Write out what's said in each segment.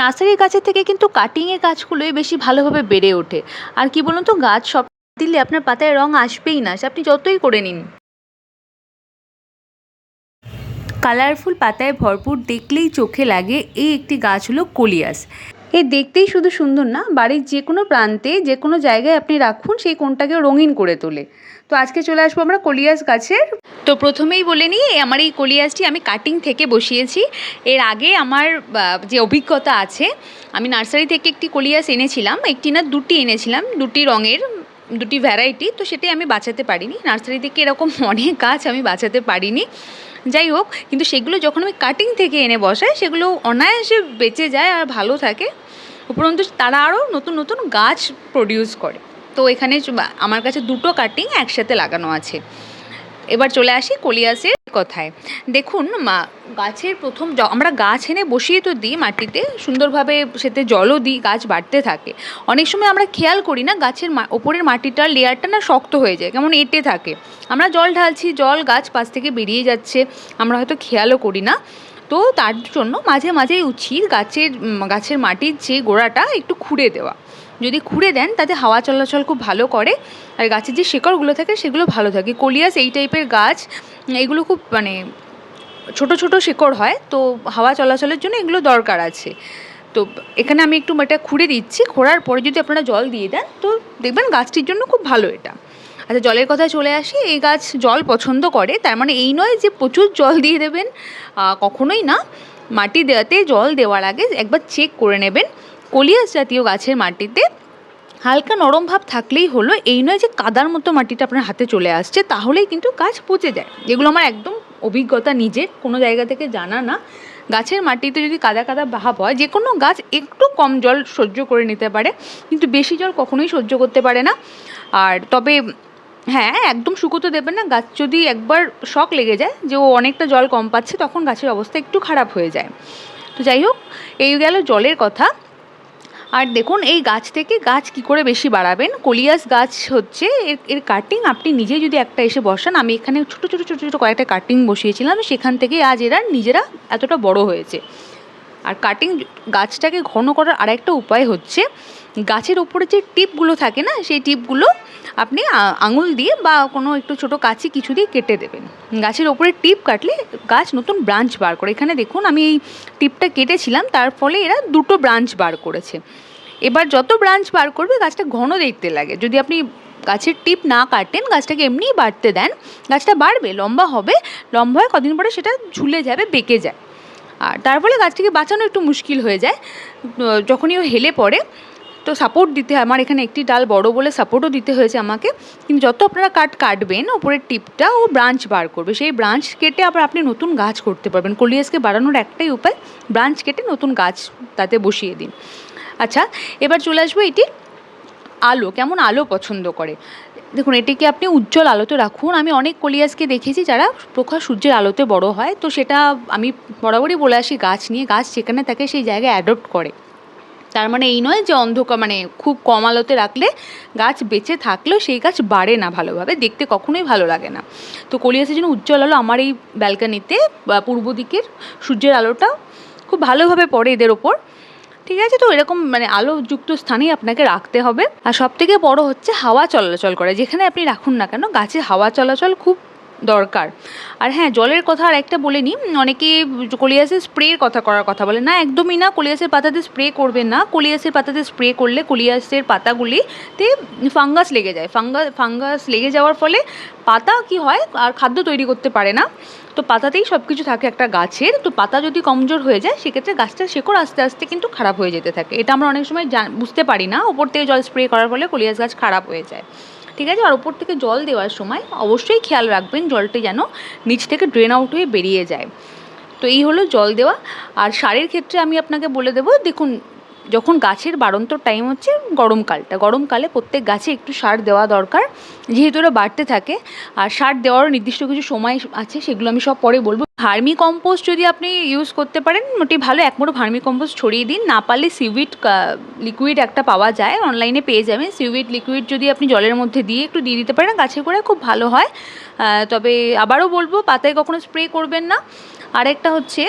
নার্সারির গাছের থেকে কিন্তু কাটিংয়ের গাছগুলোই বেশি ভালোভাবে বেড়ে ওঠে। আর কি বলুন তো, গাছ সব দিলে আপনার পাতায় রং আসবেই না আপনি যতই করে নিন। কালারফুল পাতায় ভরপুর দেখলেই চোখে লাগে, এই একটি গাছ হলো কলিয়াস। এ দেখতেই শুধু সুন্দর না, বাড়ির যে কোনো প্রান্তে যে কোনো জায়গায় আপনি রাখুন, সেই কোণটাকে রঙিন করে তোলে। তো আজকে চলে আসব আমরা কলিয়াস গাছের। তো প্রথমেই বলে নিই আমার এই কলিয়াসটি আমি কাটিং থেকে বসিয়েছি। এর আগে আমার যে অভিজ্ঞতা আছে, আমি নার্সারি থেকে একটি কলিয়াস এনেছিলাম, একটি না দুটি এনেছিলাম, দুটি রঙের, দুটি ভ্যারাইটি তো সেটাই আমি বাঁচাতে পারিনি। নার্সারি থেকে এরকম অনেক গাছ আমি বাঁচাতে পারিনি। যাই হোক, কিন্তু সেগুলো যখন আমি কাটিং থেকে এনে বসাই, সেগুলো অনায়াসে বেঁচে যায় আর ভালো থাকে। উপরন্তু তারা আরও নতুন নতুন গাছ প্রডিউস করে। তো এখানে আমার কাছে দুটো কাটিং একসাথে লাগানো আছে। এবার চলে আসি কলিয়াসের কথায়। দেখুন, মা, গাছের প্রথম আমরা গাছ এনে বসিয়ে তো দিই মাটিতে, সুন্দরভাবে সেতে জলও দিই, গাছ বাড়তে থাকে। অনেক সময় আমরা খেয়াল করি না, গাছের ওপরের মাটিটার লেয়ারটা না শক্ত হয়ে যায়, কেমন এঁটে থাকে। আমরা জল ঢালছি, জল গাছ পাশ থেকে বেরিয়ে যাচ্ছে, আমরা হয়তো খেয়ালও করি না। তো তার জন্য মাঝে মাঝে উচিত গাছের গাছের মাটির যে গোড়াটা একটু খুঁড়ে দেওয়া। যদি খুঁড়ে দেন, তাতে হাওয়া চলাচল খুব ভালো করে, আর গাছের যে শিকড়গুলো থাকে সেগুলো ভালো থাকে। কলিয়াস এই টাইপের গাছ, এগুলো খুব মানে ছোট ছোট শিকড় হয়, তো হাওয়া চলাচলের জন্য এগুলো দরকার আছে। তো এখানে আমি একটু এটা খুঁড়ে দিচ্ছি, খোঁড়ার পরে যদি আপনারা জল দিয়ে দেন, তো দেখবেন গাছটির জন্য খুব ভালো এটা। আচ্ছা জলের কথায় চলে আসি, এই গাছ জল পছন্দ করে, তার মানে এই নয় যে প্রচুর জল দিয়ে দেবেন কখনোই না। মাটি দেওয়াতে জল দেওয়ার আগে একবার চেক করে নেবেন। কলিয়াস জাতীয় গাছের মাটিতে হালকা নরম ভাব থাকলেই হলো, এই নয় যে কাদার মতো মাটিটা আপনার হাতে চলে আসছে, তাহলেই কিন্তু গাছ পচে যায়। যেগুলো আমার একদম অভিজ্ঞতা নিজের কোনো জায়গা থেকে জানা না। গাছের মাটিতে যদি কাদা কাদা ভাব হয়, যে কোনো গাছ একটু কম জল সহ্য করে নিতে পারে, কিন্তু বেশি জল কখনোই সহ্য করতে পারে না। আর তবে হ্যাঁ একদম শুকোতে দেবেন না। গাছ যদি একবার শক লেগে যায়, যে ও অনেকটা জল কম পাচ্ছে, তখন গাছের অবস্থা একটু খারাপ হয়ে যায়। তো যাই হোক, এই গেল জলের কথা। আর দেখুন, এই গাছ থেকে গাছ কি করে বেশি বাড়াবেন? কলিয়াস গাছ হচ্ছে, এর এর কাটিং আপনি নিজে যদি একটা এসে বসান, আমি এখানে ছোটো ছোটো ছোটো ছোটো কয়েকটা কাটিং বসিয়েছিলাম, সেখান থেকে আজ এরা নিজেরা এতটা বড় হয়েছে। আর কাটিং গাছটাকে ঘন করার আরেকটা উপায় হচ্ছে, গাছের ওপরে যে টিপগুলো থাকে না, সেই টিপগুলো আপনি আঙুল দিয়ে বা কোনো একটু ছোটো কাঁচি কিছু দিয়ে কেটে দেবেন। গাছের ওপরে টিপ কাটলে গাছ নতুন ব্রাঞ্চ বার করে। এখানে দেখুন, আমি এই টিপটা কেটেছিলাম, তার ফলে এরা দুটো ব্রাঞ্চ বার করেছে। এবার যত ব্রাঞ্চ বার করবে, গাছটা ঘন দেখতে লাগে। যদি আপনি গাছের টিপ না কাটেন, গাছটাকে এমনিই বাড়তে দেন, গাছটা বাড়বে, লম্বা হবে, লম্বা হয়ে কদিন পরে সেটা ঝুলে যাবে, বেঁকে যায় আর তার ফলে গাছটিকে বাঁচানো একটু মুশকিল হয়ে যায়। যখনই ও হেলে পড়ে, তো সাপোর্ট দিতে হয়। আমার এখানে একটি ডাল বড় বলে সাপোর্টও দিতে হয়েছে আমাকে। কিন্তু যত আপনারা কাট কাটবেন, ওপরের টিপটা ও ব্রাঞ্চ বার করবে। সেই ব্রাঞ্চ কেটে আবার আপনি নতুন গাছ করতে পারবেন। কলিয়াসকে বাড়ানোর একটাই উপায় ব্রাঞ্চ কেটে নতুন গাছ তাতে বসিয়ে দিন। আচ্ছা এবার চলে আসব এটি আলো, কেমন আলো পছন্দ করে। দেখুন, এটিকে আপনি উজ্জ্বল আলোতে রাখুন। আমি অনেক কলিয়াসকে দেখেছি যারা প্রখর সূর্যের আলোতে বড় হয়। তো সেটা আমি বরাবরই বলে আসি, গাছ নিয়ে। গাছ যেখানে থাকে সেই জায়গায় অ্যাডপ্ট করে। তার মানে এই নয় যে অন্ধকার মানে খুব কম আলোতে রাখলে গাছ বেঁচে থাকলেও সেই গাছ বাড়ে না ভালোভাবে। দেখতে কখনোই ভালো লাগে না। তো কলিয়াসের জন্য উজ্জ্বল আলো আমার এই ব্যালকানিতে পূর্ব দিকের সূর্যের আলোটা খুব ভালোভাবে পড়ে এদের ওপর। ঠিক আছে? তো এরকম মানে আলোযুক্ত স্থানেই আপনাকে রাখতে হবে। আর সব থেকে বড় হচ্ছে হাওয়া চলাচল করে। যেখানে আপনি রাখুন না কেন, গাছে হাওয়া চলাচল খুব দরকার। আর হ্যাঁ জলের কথা আর একটা বলে নিই। অনেকে কলিয়াসের স্প্রের কথা করার কথা বলে। না, একদমই না কলিয়াসের পাতাতে স্প্রে করবেন না। কলিয়াসের পাতাতে স্প্রে করলে কলিয়াসের পাতাগুলিতে ফাঙ্গাস লেগে যায়। ফাঙ্গাস ফাঙ্গাস লেগে যাওয়ার ফলে পাতা কি হয়, আর খাদ্য তৈরি করতে পারে না। তো পাতাতেই সব কিছু থাকে একটা গাছের। তো পাতা যদি কমজোর হয়ে যায়, সেক্ষেত্রে গাছটার শেকড় আস্তে আস্তে কিন্তু খারাপ হয়ে যেতে থাকে। এটা আমরা অনেক সময় বুঝতে পারি না। ওপর থেকে জল স্প্রে করার ফলে কলিয়াস গাছ খারাপ হয়ে যায়। ঠিক আছে? আর ওপর থেকে জল দেওয়ার সময় অবশ্যই খেয়াল রাখবেন জলটি যেন নিচ থেকে ড্রেন আউট হয়ে বেরিয়ে যায়। তো এই হলো জল দেওয়া। আর সারের ক্ষেত্রে আমি আপনাকে বলে দেবো, দেখুন যখন গাছের বাড়ন্ত টাইম হচ্ছে গরমকালটা, গরমকালে প্রত্যেক গাছে একটু সার দেওয়া দরকার। যেহেতু ওরা বাড়তে থাকে, আর সার দেওয়ারও নির্দিষ্ট কিছু সময় আছে, সেগুলো আমি সব পরে বলব। ভার্মি কম্পোস্ট যদি আপনি ইউজ করতে পারেন মোটামুটি ভালো। এক মুঠো ভার্মি কম্পোস্ট ছড়িয়ে দিন। না পারলে সিউইড লিকুইড একটা পাওয়া যায়। অনলাইনে পেয়ে যাবেন। সিউইড লিকুইড যদি আপনি জলের মধ্যে দিয়ে একটু দিয়ে দিতে পারেন, গাছে করে খুব ভালো হয়। তবে আবারও বলব, পাতায় কখনো স্প্রে করবেন না। আরেকটা হচ্ছে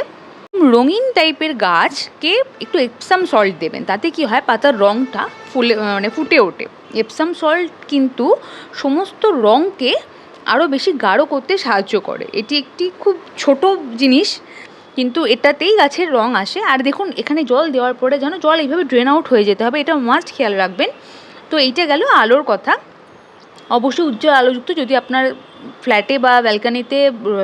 রঙিন টাইপের গাছকে একটু এপসাম সল্ট দেবেন। তাতে কি হয়? পাতার রঙটা ফুলে মানে ফুটে ওঠে। এপসাম সল্ট কিন্তু সমস্ত রঙকে আরও বেশি গাঢ় করতে সাহায্য করে। এটি একটি খুব ছোট জিনিস, কিন্তু এটাতেই গাছের রং আসে। আর দেখুন, এখানে জল দেওয়ার পরে যেন জল এইভাবে ড্রেন আউট হয়ে যেতে হবে, এটা মাস্ট খেয়াল রাখবেন। তো এইটা গেল আলোর কথা। অবশ্যই উজ্জ্বল আলোযুক্ত। যদি আপনার ফ্ল্যাটে বা ব্যালকানিতে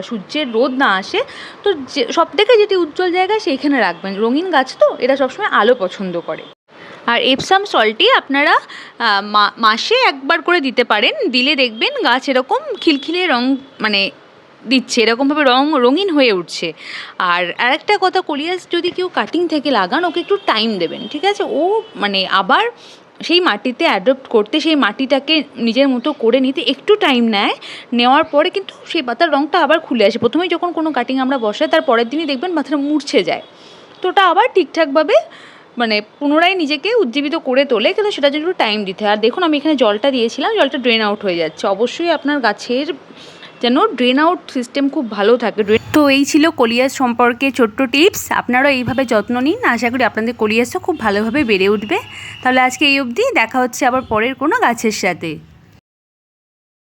সূর্যের রোদ না আসে, তো যে, সব থেকে যেটি উজ্জ্বল জায়গা সেইখানে রাখবেন। রঙিন গাছ তো এরা সবসময় আলো পছন্দ করে। আর এপসাম সল্টটি আপনারা মাসে একবার করে দিতে পারেন। দিলে দেখবেন গাছ এরকম খিলখিলে রং মানে দিচ্ছে। এরকমভাবে রং, রঙিন হয়ে উঠছে। আর আরেকটা কথা কলিয়াস যদি কেউ কাটিং থেকে লাগান, ওকে একটু টাইম দেবেন। ঠিক আছে? ও মানে আবার সেই মাটিতে অ্যাডপ্ট করতে, সেই মাটিটাকে নিজের মতো করে নিতে একটু টাইম নেয়। নেওয়ার পরে কিন্তু সেই পাতার রঙটা আবার খুলে আসে। প্রথমেই যখন কোনো কাটিং আমরা বসাই, তার পরের দিনই দেখবেন পাতাটা মূর্ছে যায়। তো ওটা আবার ঠিকঠাকভাবে মানে পুনরায় নিজেকে উজ্জীবিত করে তোলে, কিন্তু সেটার জন্য একটু টাইম দিতে আর দেখুন, আমি এখানে জলটা দিয়েছিলাম, জলটা ড্রেন আউট হয়ে যাচ্ছে। অবশ্যই আপনার গাছের যেন ড্রেন আউট সিস্টেম খুব ভালো থাকে। তো এই ছিল কলিয়াস সম্পর্কে ছোট্ট টিপস। আপনারাও এইভাবে যত্ন নিন। আশা করি আপনাদের কলিয়াসও খুব ভালোভাবে বেড়ে উঠবে। তাহলে আজকে এই অবধি। দেখা হচ্ছে আবার পরের কোনো গাছের সাথে।